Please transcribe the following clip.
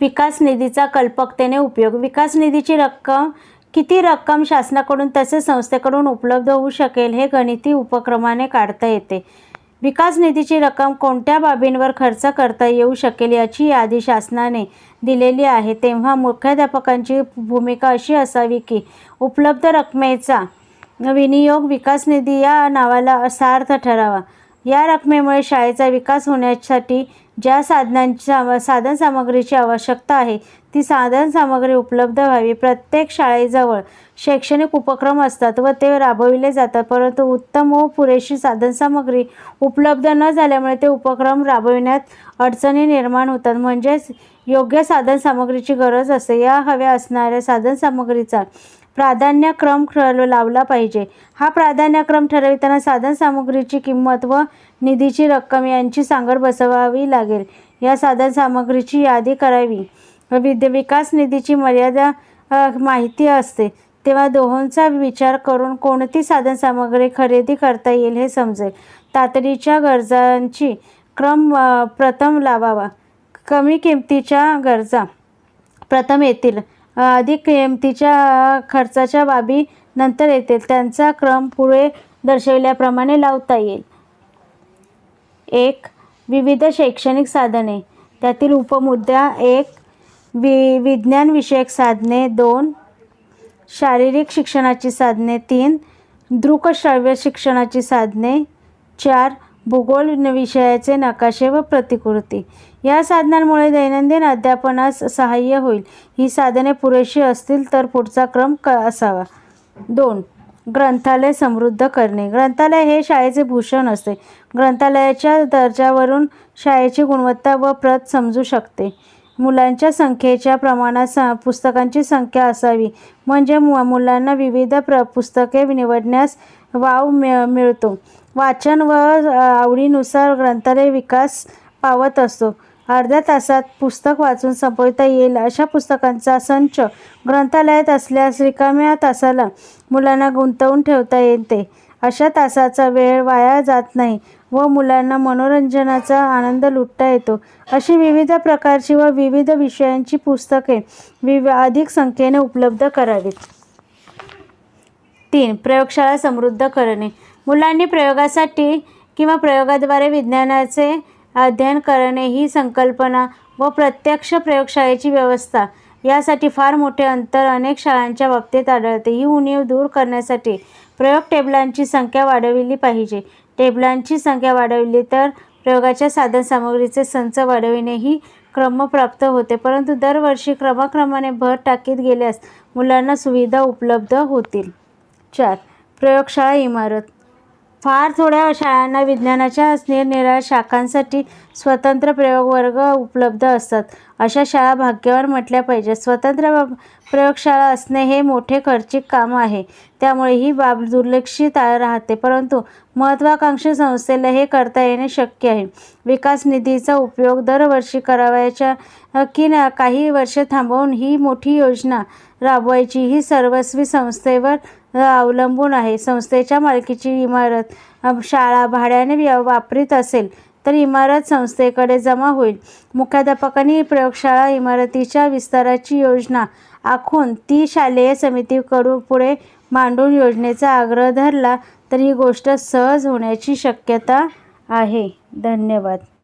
विकास निधीचा कल्पकतेने उपयोग. विकास निधीची रक्कम किती रक्कम शासनाकडून तसेच संस्थेकडून उपलब्ध होऊ शकेल हे गणिती उपक्रमाने काढता येते. विकास निधीची रक्कम कोणत्या बाबींवर खर्च करता येऊ शकेल याची यादी शासनाने दिलेली आहे. तेव्हा मुख्याध्यापकांची भूमिका अशी असावी की उपलब्ध रकमेचा विनियोग विकास निधी या नावाला सार्थ ठरावा. या रकमेमुळे शाळेचा विकास होण्यासाठी ज्या साधनांच्या साधनसामग्रीची आवश्यकता आहे ती साधनसामग्री उपलब्ध व्हावी. प्रत्येक शाळेजवळ शैक्षणिक उपक्रम असतात व ते राबविले जातात परंतु उत्तम व पुरेशी साधनसामग्री उपलब्ध न झाल्यामुळे ते उपक्रम राबविण्यात अडचणी निर्माण होतात. म्हणजेच योग्य साधनसामग्रीची गरज असते. या हव्या असणाऱ्या साधनसामग्रीचा प्राधान्यक्रम ठर लावला पाहिजे. हा प्राधान्यक्रम ठरविताना साधनसामुग्रीची किंमत व निधीची रक्कम यांची सांगड बसवावी लागेल. या साधनसामग्रीची यादी करावी. विद्य विकास निधीची मर्यादा माहिती असते. तेव्हा दोहोंचा विचार करून कोणती साधनसामग्री खरेदी करता येईल हे समजेल. तातडीच्या गरजांची क्रम प्रथम लावावा. कमी किमतीच्या गरजा प्रथम येतील. अधिक किमतीच्या खर्चाच्या बाबी नंतर येतील त्यांचा क्रम पुढे दर्शविल्याप्रमाणे लावता येईल. एक विविध शैक्षणिक साधने. त्यातील उपमुद्दा एक वि विज्ञानविषयक साधने. दोन शारीरिक शिक्षणाची साधने. तीन दृकश्राव्य शिक्षणाची साधने. चार भूगोल विषयाचे नकाशे व प्रतिकृती. या साधनांमुळे दैनंदिन अध्यापनास सहाय्य होईल. ही साधने पुरेशी असतील तर पुढचा क्रम क असावा. दोन. ग्रंथालय समृद्ध करणे. ग्रंथालय हे शाळेचे भूषण असते. ग्रंथालयाच्या दर्जावरून शाळेची गुणवत्ता व प्रत समजू शकते. मुलांच्या संख्येच्या प्रमाणात स पुस्तकांची संख्या असावी. म्हणजे मु मुलांना विविध प्र पुस्तके निवडण्यास वाव मिळ मिळतो. वाचन व आवडीनुसार ग्रंथालय विकास पावत असतो. अर्ध्या तासात पुस्तक वाचून संपविता येईल अशा पुस्तकांचा संच ग्रंथालयात असल्यास रिकाम्या तासाला मुलांना गुंतवून ठेवता येते. अशा तासाचा वेळ वाया जात नाही व मुलांना मनोरंजनाचा आनंद लुटता येतो. अशी विविध प्रकारची व विविध विषयांची पुस्तके विव अधिक संख्येने उपलब्ध करावीत. तीन. प्रयोगशाळा समृद्ध करणे. मुलांनी प्रयोगासाठी किंवा प्रयोगाद्वारे विज्ञानाचे अध्ययन करणे ही संकल्पना व प्रत्यक्ष प्रयोगशाळेची व्यवस्था यासाठी फार मोठे अंतर अनेक शाळांच्या बाबतीत आढळते. ही उणीव दूर करण्यासाठी प्रयोग टेबलांची संख्या वाढविली पाहिजे. टेबलांची संख्या वाढवली तर प्रयोगाच्या साधनसामग्रीचे संच वाढविणेही क्रमप्राप्त होते. परंतु दरवर्षी क्रमाक्रमाने भर टाकीत गेल्यास मुलांना सुविधा उपलब्ध होतील. चार. प्रयोगशाळा इमारत. फार थोड्या शाळांना विज्ञानाच्या निरनिराळ्या शाखांसाठी स्वतंत्र प्रयोग वर्ग उपलब्ध असतात. अशा शाळा भाग्यावर म्हटल्या पाहिजे स्वतंत्र प्रयोगशाळा असणे हे मोठे खर्चिक काम आहे. त्यामुळे ही बाब दुर्लक्षित राहते. परंतु महत्त्वाकांक्षी संस्थेला हे करता येणे शक्य आहे. विकास निधीचा उपयोग दरवर्षी करावयाच्या की ना काही वर्षे थांबवून ही मोठी योजना राबवायची ही सर्वस्वी संस्थेवर अवलंबून आहे. संस्थेच्या मालकीची इमारत शाळा भाड्याने व्या- वापरीत असेल तर इमारत संस्थेकडे जमा होईल. मुख्याध्यापकांनी प्रयोगशाळा इमारतीच्या विस्ताराची योजना आखून ती शालेय समितीकडून पुढे मांडून योजनेचा आग्रह धरला तर ही गोष्ट सहज होण्याची शक्यता आहे. धन्यवाद.